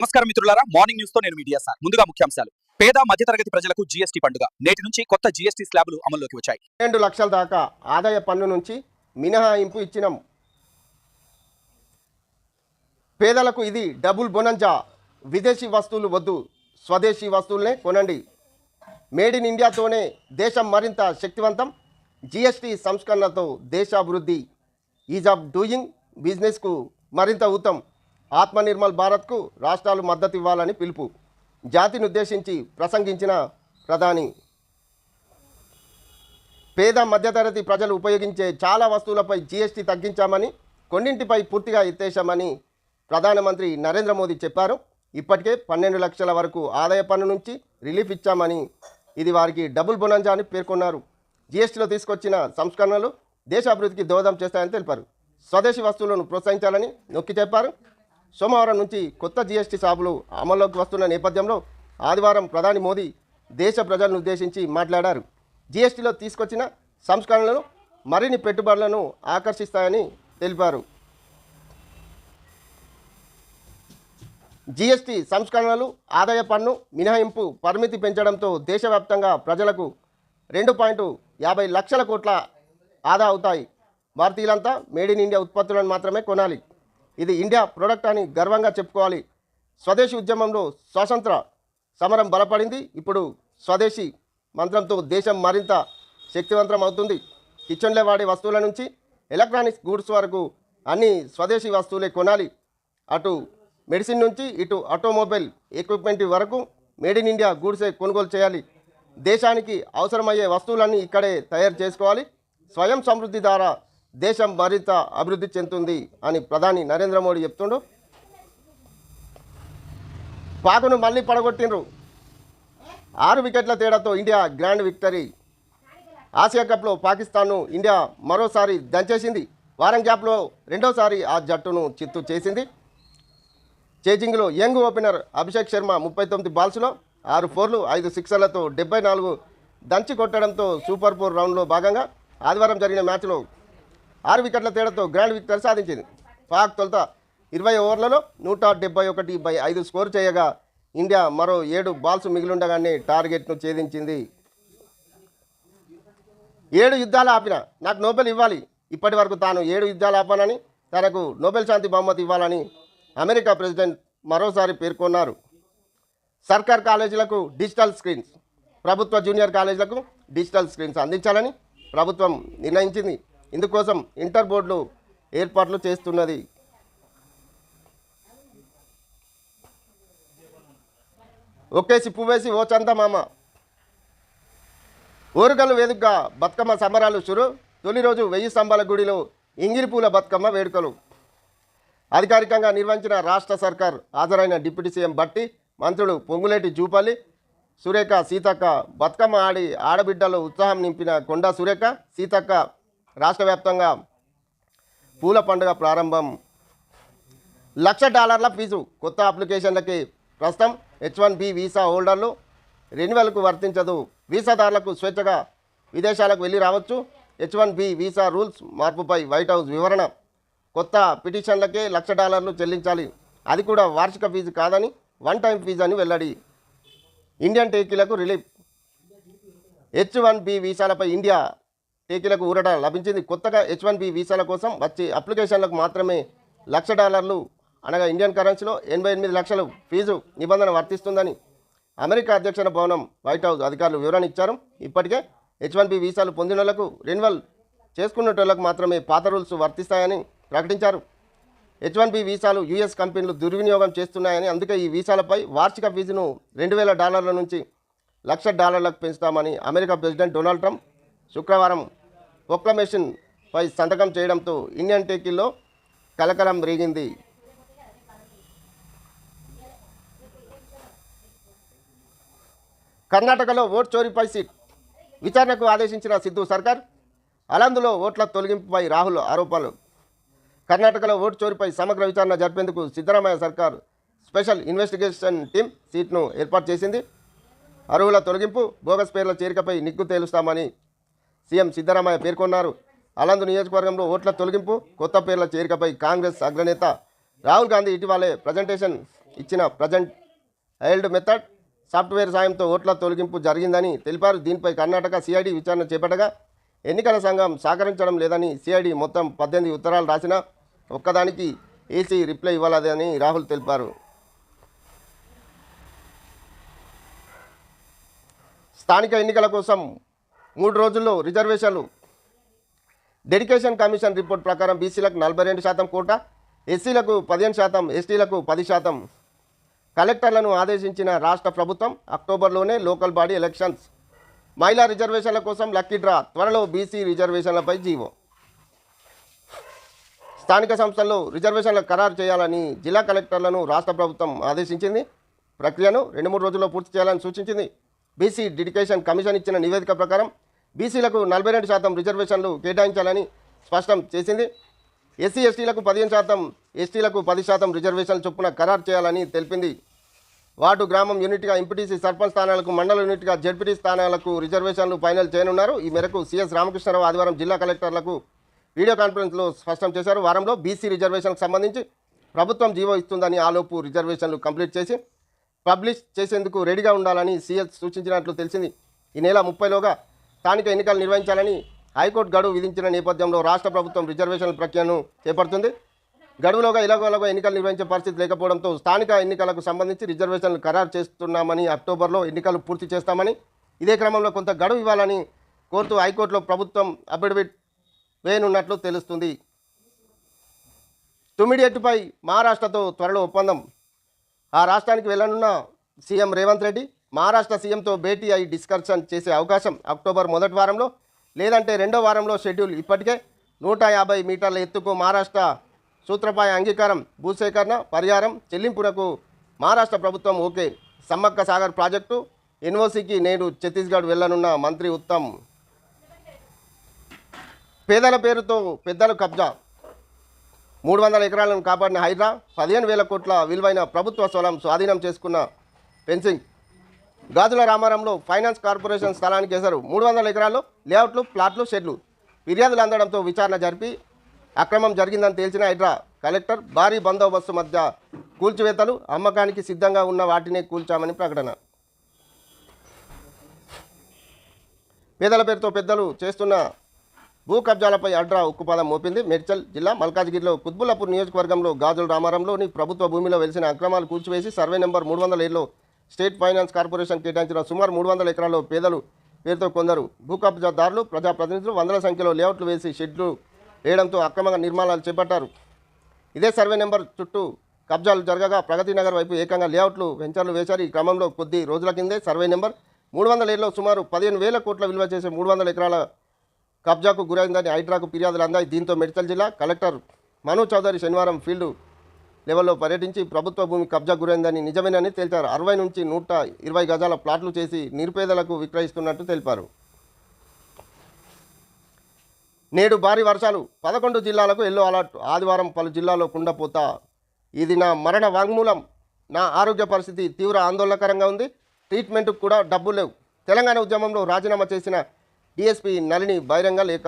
నమస్కారం మిత్రులారా. మార్నింగ్ న్యూస్తో నేను మీడియా సార్ ముందుగా ముఖ్యాంశాలు. పేద మధ్యతరగతి ప్రజలకు జీఎస్టీ పండుగ. నేటి నుంచి కొత్త జీఎస్టీ స్లాబులు అమల్లోకి వచ్చాయి. రెండు లక్షల దాకా ఆదాయ పన్ను నుంచి మినహాయింపు ఇచ్చిన. పేదలకు ఇది డబుల్ బొనంజా. విదేశీ వస్తువులు వద్దు. స్వదేశీ వస్తువులనే కొనండి. మేడ్ ఇన్ ఇండియాతోనే దేశం మరింత శక్తివంతం. జీఎస్టీ సంస్కరణలతో దేశాభివృద్ధి. ఈజ్ ఆఫ్ డూయింగ్ బిజినెస్కు మరింత ఆత్మ ఆత్మనిర్మల్ భారత్కు రాష్ట్రాలు మద్దతు ఇవ్వాలని పిలుపు. జాతిని ఉద్దేశించి ప్రసంగించిన ప్రధాని. పేద మధ్యతరగతి ప్రజలు ఉపయోగించే చాలా వస్తువులపై జీఎస్టీ తగ్గించామని కొన్నింటిపై పూర్తిగా ఎత్తేశామని ప్రధానమంత్రి నరేంద్ర మోదీ చెప్పారు. ఇప్పటికే పన్నెండు లక్షల వరకు ఆదాయ పన్ను నుంచి రిలీఫ్ ఇచ్చామని ఇది వారికి డబుల్ బొనంజా అని పేర్కొన్నారు. జీఎస్టీలో తీసుకొచ్చిన సంస్కరణలు దేశాభివృద్ధికి దోహదం చేస్తాయని తెలిపారు. స్వదేశీ వస్తువులను ప్రోత్సహించాలని నొక్కి చెప్పారు. సోమవారం నుంచి కొత్త జీఎస్టీ సాబులు అమల్లోకి వస్తున్న నేపథ్యంలో ఆదివారం ప్రధాని మోదీ దేశ ప్రజలను ఉద్దేశించి మాట్లాడారు. జీఎస్టీలో తీసుకొచ్చిన సంస్కరణలు మరిన్ని పెట్టుబడులను ఆకర్షిస్తాయని తెలిపారు. జీఎస్టీ సంస్కరణలు ఆదాయ పన్ను మినహాయింపు పరిమితి పెంచడంతో దేశవ్యాప్తంగా ప్రజలకు రెండు పాయింట్ యాభై లక్షల కోట్ల ఆదా అవుతాయి. భారతీయులంతా మేడ్ ఇన్ ఇండియా ఉత్పత్తులను మాత్రమే కొనాలి. ఇది ఇండియా ప్రోడక్ట్ అని గర్వంగా చెప్పుకోవాలి. స్వదేశీ ఉద్యమంలో స్వాతంత్ర సమరం బలపడింది. ఇప్పుడు స్వదేశీ మంత్రంతో దేశం మరింత శక్తివంతం అవుతుంది. కిచెన్లో వాడే వస్తువుల నుంచి ఎలక్ట్రానిక్స్ గూడ్స్ వరకు అన్ని స్వదేశీ వస్తువులే కొనాలి. అటు మెడిసిన్ నుంచి ఇటు ఆటోమొబైల్ ఎక్విప్మెంట్ వరకు మేడ్ ఇన్ ఇండియా గూడ్సే కొనుగోలు చేయాలి. దేశానికి అవసరమయ్యే వస్తువులన్నీ ఇక్కడే తయారు చేసుకోవాలి. స్వయం సమృద్ధి ద్వారా దేశం మరింత అభివృద్ధి చెందుతుంది అని ప్రధాని నరేంద్ర మోడీ చెప్తుండు. పాకును మళ్ళీ పడగొట్టిండ్రు. ఆరు వికెట్ల తేడాతో ఇండియా గ్రాండ్ విక్టరీ. ఆసియా కప్లో పాకిస్తాన్ను ఇండియా మరోసారి దంచేసింది. వారం గ్యాప్లో రెండోసారి ఆ జట్టును చిత్తు చేసింది. చేజింగ్లో యంగ్ ఓపెనర్ అభిషేక్ శర్మ ముప్పై తొమ్మిది బాల్స్లో ఆరు ఫోర్లు ఐదు సిక్సర్లతో డెబ్బై నాలుగు దంచి కొట్టడంతో సూపర్ ఫోర్ రౌండ్లో భాగంగా ఆదివారం జరిగిన మ్యాచ్లో ఆరు వికెట్ల తేడాతో గ్రాండ్ విక్టరీ సాధించింది. పాక్ తొలుత ఇరవై ఓవర్లలో నూట డెబ్బై ఒకటి బై ఐదు స్కోర్ చేయగా ఇండియా మరో ఏడు బాల్స్ మిగిలిండగానే టార్గెట్ను ఛేదించింది. ఏడు యుద్ధాలు ఆపిన నాకు నోబెల్ ఇవ్వాలి. ఇప్పటి వరకు తాను ఏడు యుద్ధాలు ఆపానని తనకు నోబెల్ శాంతి బహుమతి ఇవ్వాలని అమెరికా ప్రెసిడెంట్ మరోసారి పేర్కొన్నారు. సర్కార్ కాలేజీలకు డిజిటల్ స్క్రీన్స్ ప్రభుత్వ జూనియర్ కాలేజీలకు డిజిటల్ స్క్రీన్స్ అందించాలని ప్రభుత్వం నిర్ణయించింది. ఇందుకోసం ఇంటర్ బోర్డులు ఏర్పాట్లు చేస్తున్నది. ఒకేసి పువ్వేసి ఓ చందమామ. ఓరుగల్లు వేదికగా బతుకమ్మ సంబరాలు చురు. తొలి రోజు వెయ్యి స్తంభాల గుడిలో ఇంగిరిపూల బతుకమ్మ వేడుకలు. అధికారికంగా నిర్వహించిన రాష్ట్ర సర్కార్ హాజరైన డిప్యూటీ సీఎం బట్టి మంత్రులు పొంగులేటి జూపల్లి సురేఖ సీతక్క బతుకమ్మ ఆడి ఆడబిడ్డలో ఉత్సాహం నింపిన కొండా సురేఖ సీతక్క రాష్ట్ర వ్యాప్తంగా పూల పండుగ ప్రారంభం. లక్ష డాలర్ల ఫీజు కొత్త అప్లికేషన్లకి ప్రస్తుతం హెచ్ వన్ బి వీసా హోల్డర్లు రెన్యువల్కు వర్తించదు. వీసాదారులకు స్వేచ్ఛగా విదేశాలకు వెళ్ళి రావచ్చు. H one B visa rules మార్పుపై వైట్ హౌస్ వివరణ. కొత్త పిటిషన్లకే లక్ష డాలర్లు చెల్లించాలి. అది కూడా వార్షిక ఫీజు కాదని వన్ టైం ఫీజు అని వెల్లడి. ఇండియన్ టేకీలకు రిలీఫ్. హెచ్ వన్ బి వీసాలపై ఇండియా టేకీలకు ఊరట లభించింది కొత్తగా హెచ్ వన్ బి వీసాల కోసం వచ్చే అప్లికేషన్లకు మాత్రమే లక్ష డాలర్లు అనగా ఇండియన్ కరెన్సీలో ఎనభై ఎనిమిది లక్షలు ఫీజు నిబంధన వర్తిస్తుందని అమెరికా అధ్యక్షుల భవనం వైట్ హౌస్ అధికారులు వివరణ ఇచ్చారు. ఇప్పటికే హెచ్ వన్ బి వీసాలు పొందినోళ్ళకు రెన్యువల్ చేసుకున్నటోళ్ళకు మాత్రమే పాత రూల్స్ వర్తిస్తాయని ప్రకటించారు. హెచ్ వన్ బి వీసాలు యూఎస్ కంపెనీలు దుర్వినియోగం చేస్తున్నాయని అందుకే ఈ వీసాలపై వార్షిక ఫీజును రెండు వేల డాలర్ల నుంచి లక్ష డాలర్లకు పెంచుతామని అమెరికా ప్రెసిడెంట్ డొనాల్డ్ ట్రంప్ శుక్రవారం ప్రొక్లమేషన్ పై సంతకం చేయడంతో ఇండియన్ టేకీలో కలకలం రేగింది. కర్ణాటకలో ఓట్ చోరీపై సీట్ విచారణకు ఆదేశించిన సిద్ధు సర్కార్ అలందులో ఓట్ల తొలగింపుపై రాహుల్ ఆరోపణలు. కర్ణాటకలో ఓటు చోరీపై సమగ్ర విచారణ జరిపేందుకు సిద్ధరామయ్య సర్కార్ స్పెషల్ ఇన్వెస్టిగేషన్ టీం సీట్ను ఏర్పాటు చేసింది. అర్హుల తొలగింపు బోగస్ పేర్ల చేరికపై నిగ్గు తేలుస్తామని సీఎం సిద్ధరామయ్య పేర్కొన్నారు. అలందు నియోజకవర్గంలో ఓట్ల తొలగింపు కొత్త పేర్ల చేరికపై కాంగ్రెస్ అగ్రనేత రాహుల్ గాంధీ ఇటీవలే ప్రజెంటేషన్ ఇచ్చిన ప్రజెంట్ హైల్డ్ మెథడ్ సాఫ్ట్వేర్ సాయంతో ఓట్ల తొలగింపు జరిగిందని తెలిపారు. దీనిపై కర్ణాటక సిఐడి విచారణ చేపట్టగా ఎన్నికల సంఘం సహకరించడం లేదని సిఐడి మొత్తం పద్దెనిమిది ఉత్తరాలు రాసిన ఒక్కదానికి ఏసీ రిప్లై ఇవ్వలేదని రాహుల్ తెలిపారు. స్థానిక ఎన్నికల కోసం మూడు రోజుల్లో రిజర్వేషన్లు. డెడికేషన్ కమిషన్ రిపోర్ట్ ప్రకారం బీసీలకు నలభై రెండు శాతం కోట ఎస్సీలకు పదిహేను శాతం ఎస్టీలకు పది శాతం. కలెక్టర్లను ఆదేశించిన రాష్ట్ర ప్రభుత్వం అక్టోబర్లోనే లోకల్ బాడీ ఎలక్షన్స్. మహిళా రిజర్వేషన్ల కోసం లక్కీ డ్రా త్వరలో బీసీ రిజర్వేషన్లపై జీవో. స్థానిక సంస్థల్లో రిజర్వేషన్లు ఖరారు చేయాలని జిల్లా కలెక్టర్లను రాష్ట్ర ప్రభుత్వం ఆదేశించింది. ప్రక్రియను రెండు మూడు రోజుల్లో పూర్తి చేయాలని సూచించింది. బీసీ డెడికేషన్ కమిషన్ ఇచ్చిన నివేదిక ప్రకారం బీసీలకు నలభై రెండు శాతం రిజర్వేషన్లు కేటాయించాలని స్పష్టం చేసింది. ఎస్సీ ఎస్టీలకు పదిహేను శాతం ఎస్టీలకు పది శాతం రిజర్వేషన్ల చొప్పున ఖరారు చేయాలని తెలిపింది. వార్డు గ్రామం యూనిట్గా ఎంపీటీసీ సర్పంచ్ స్థానాలకు మండల యూనిట్గా జడ్పీటీ స్థానాలకు రిజర్వేషన్లు ఫైనల్ చేయనున్నారు. ఈ మేరకు సీఎస్ రామకృష్ణరావు ఆదివారం జిల్లా కలెక్టర్లకు వీడియో కాన్ఫరెన్స్లో స్పష్టం చేశారు. వారంలో బీసీ రిజర్వేషన్కు సంబంధించి ప్రభుత్వం జీవో ఇస్తుందని ఆలోపు రిజర్వేషన్లు కంప్లీట్ చేసి పబ్లిష్ చేసేందుకు రెడీగా ఉండాలని సీఎస్ సూచించినట్లు తెలిసింది. ఈ నెల ముప్పైలోగా స్థానిక ఎన్నికలు నిర్వహించాలని హైకోర్టు గడువు విధించిన నేపథ్యంలో రాష్ట్ర ప్రభుత్వం రిజర్వేషన్ల ప్రక్రియను చేపడుతుంది. గడువులోగా ఇలాగోలాగో ఎన్నికలు నిర్వహించే పరిస్థితి లేకపోవడంతో స్థానిక ఎన్నికలకు సంబంధించి రిజర్వేషన్లు ఖరారు చేస్తున్నామని అక్టోబర్లో ఎన్నికలు పూర్తి చేస్తామని ఇదే క్రమంలో కొంత గడువు ఇవ్వాలని కోరుతూ హైకోర్టులో ప్రభుత్వం అఫిడవిట్ వేయనున్నట్లు తెలుస్తుంది. తుమ్మిడిఎట్టుపై మహారాష్ట్రతో త్వరలో ఒప్పందం. ఆ రాష్ట్రానికి వెళ్ళనున్న సీఎం రేవంత్ రెడ్డి మహారాష్ట్ర సీఎంతో భేటీ అయి డిస్కషన్ చేసే అవకాశం అక్టోబర్ మొదటి వారంలో లేదంటే రెండో వారంలో షెడ్యూల్ ఇప్పటికే నూట యాభై మీటర్ల ఎత్తుకు మహారాష్ట్ర సూత్రపాయ అంగీకారం భూసేకరణ పరిహారం చెల్లింపునకు మహారాష్ట్ర ప్రభుత్వం ఓకే. సమ్మక్క సాగర్ ప్రాజెక్టు ఎన్ఓసికి నేడు ఛత్తీస్గఢ్ వెళ్ళనున్న మంత్రి ఉత్తమ్. పేదల పేరుతో పెద్దల కబ్జా మూడు వందల ఎకరాలను కాపాడిన హైడ్రా పదిహేను వేల కోట్ల విలువైన ప్రభుత్వ స్థలం స్వాధీనం చేసుకున్న ఫెన్సింగ్ గాజుల రామారంలో ఫైనాన్స్ కార్పొరేషన్ స్థలానికి వేశారు మూడు వందల ఎకరాల్లో లేఅవుట్లు ప్లాట్లు షెడ్లు. ఫిర్యాదులు అందడంతో విచారణ జరిపి అక్రమం జరిగిందని తేల్చిన హైడ్రా కలెక్టర్ భారీ బందోబస్తు మధ్య కూల్చివేతలు అమ్మకానికి సిద్ధంగా ఉన్న వాటినే కూల్చామని ప్రకటన. పేదల పేరుతో పెద్దలు చేస్తున్న భూ కబ్జాలపై అడ్రా ఉక్కుపాదం మోపింది. మేడ్చల్ జిల్లా మల్కాజ్గిరిలో కుత్బుల్లాపూర్ నియోజకవర్గంలో గాజుల రామారంలోని ప్రభుత్వ భూమిలో వెలిసిన అక్రమాలు కూల్చివేసి సర్వే నెంబర్ మూడు వందల ఏడులో స్టేట్ ఫైనాన్స్ కార్పొరేషన్ కేటాయించిన సుమారు మూడు వందల ఎకరాల్లో పేదలు పేరుతో కొందరు భూ కబ్జాదారులు ప్రజాప్రతినిధులు వందల సంఖ్యలో లేఅవుట్లు వేసి షెడ్లు వేయడంతో అక్రమంగా నిర్మాణాలు చేపట్టారు. ఇదే సర్వే నెంబర్ చుట్టూ కబ్జాలు జరగగా ప్రగతి నగర్ వైపు ఏకంగా లేఅవుట్లు వెంచర్లు వేశారు. ఈ క్రమంలో కొద్ది రోజుల కిందే సర్వే నెంబర్ మూడు వందల ఏడులో సుమారు పదిహేను వేల కోట్ల విలువ చేసే మూడు వందల ఎకరాల కబ్జాకు గురైందని హైడ్రాకు ఫిర్యాదులు అందాయి. దీంతో మెడికల్ జిల్లా కలెక్టర్ మను చౌదరి శనివారం ఫీల్డ్ లెవెల్లో పర్యటించి ప్రభుత్వ భూమి కబ్జా గురైందని నిజమేనని తేల్చారు. అరవై నుంచి నూట ఇరవై గజాల ప్లాట్లు చేసి నిరుపేదలకు విక్రయిస్తున్నట్టు తెలిపారు. నేడు భారీ వర్షాలు. పదకొండు జిల్లాలకు ఎల్లో అలర్ట్ ఆదివారం పలు జిల్లాల్లో కుండపోత. ఇది నా మరణ వాంగ్మూలం. నా ఆరోగ్య పరిస్థితి తీవ్ర ఆందోళనకరంగా ఉంది. ట్రీట్మెంట్కు కూడా డబ్బులు లేవు. తెలంగాణ ఉద్యమంలో రాజీనామా చేసిన డిఎస్పీ నళిని బహిరంగ లేఖ